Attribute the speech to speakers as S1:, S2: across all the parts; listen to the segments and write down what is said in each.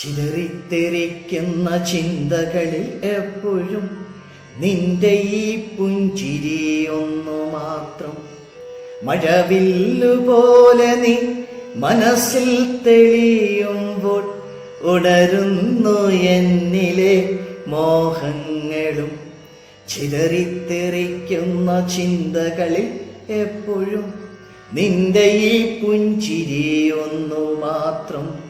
S1: ചിതറിത്തെറിക്കുന്ന ചിന്തകളിൽ എപ്പോഴും നിന്റെ ഈ പുഞ്ചിരി ഒന്നു മാത്രം. മഴവില്ലുപോലെ നീ മനസ്സിൽ തെളിയുമ്പോൾ ഉടരുന്നു എന്നിലെ മോഹങ്ങളും. ചിതറിത്തെറിക്കുന്ന ചിന്തകളിൽ എപ്പോഴും നിന്റെ ഈ പുഞ്ചിരി ഒന്നു മാത്രം.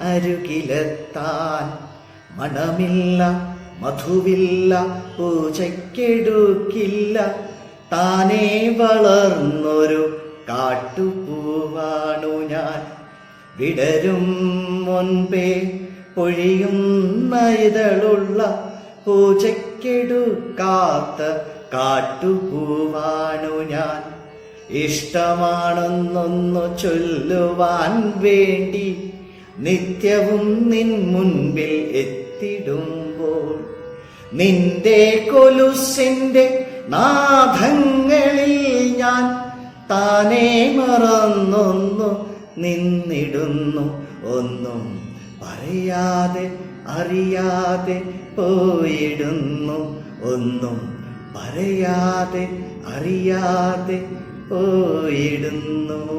S1: അരുകിലെത്താൻ മണമില്ല മധുവില്ല പൂജയ്ക്കെടുക്കില്ല താനേ വളർന്നൊരു കാട്ടുപൂവാണു ഞാൻ. വിടരും മുൻപേ പൊഴിയുന്ന ഇതളുള്ള പൂജയ്ക്കെടുക്കാത്ത കാട്ടുപൂവാണു ഞാൻ. ഇഷ്ടമാണെന്നൊന്നു ചൊല്ലുവാൻ വേണ്ടി നിത്യവും നിൻ മുൻപിൽ എത്തിടുമ്പോൾ നിന്റെ കൊലുസിന്റെ നാഥങ്ങളിൽ ഞാൻ താനേ മറന്നൊന്നു നിന്നിടുന്നു. ഒന്നും പറയാതെ അറിയാതെ പോയിടുന്നു. ഒന്നും പറയാതെ അറിയാതെ പോയിടുന്നു.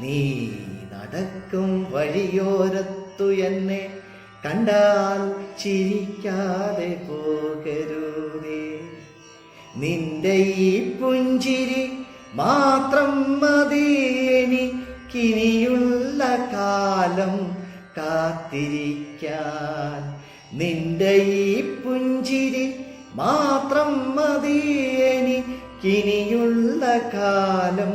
S1: നീ നടക്കും വഴിയോരത്തു എന്നെ കണ്ടാൽ ചിരിക്കാതെ പോകരുതേ. നിന്റെ ഈ പുഞ്ചിരി മാത്രം മതി എനിക്കിനിയുള്ള കാലം കാത്തിരിക്കാൻ. നിന്റെ ഈ പുഞ്ചിരി മാത്രം മതി എനിക്കിനിയുള്ള കാലം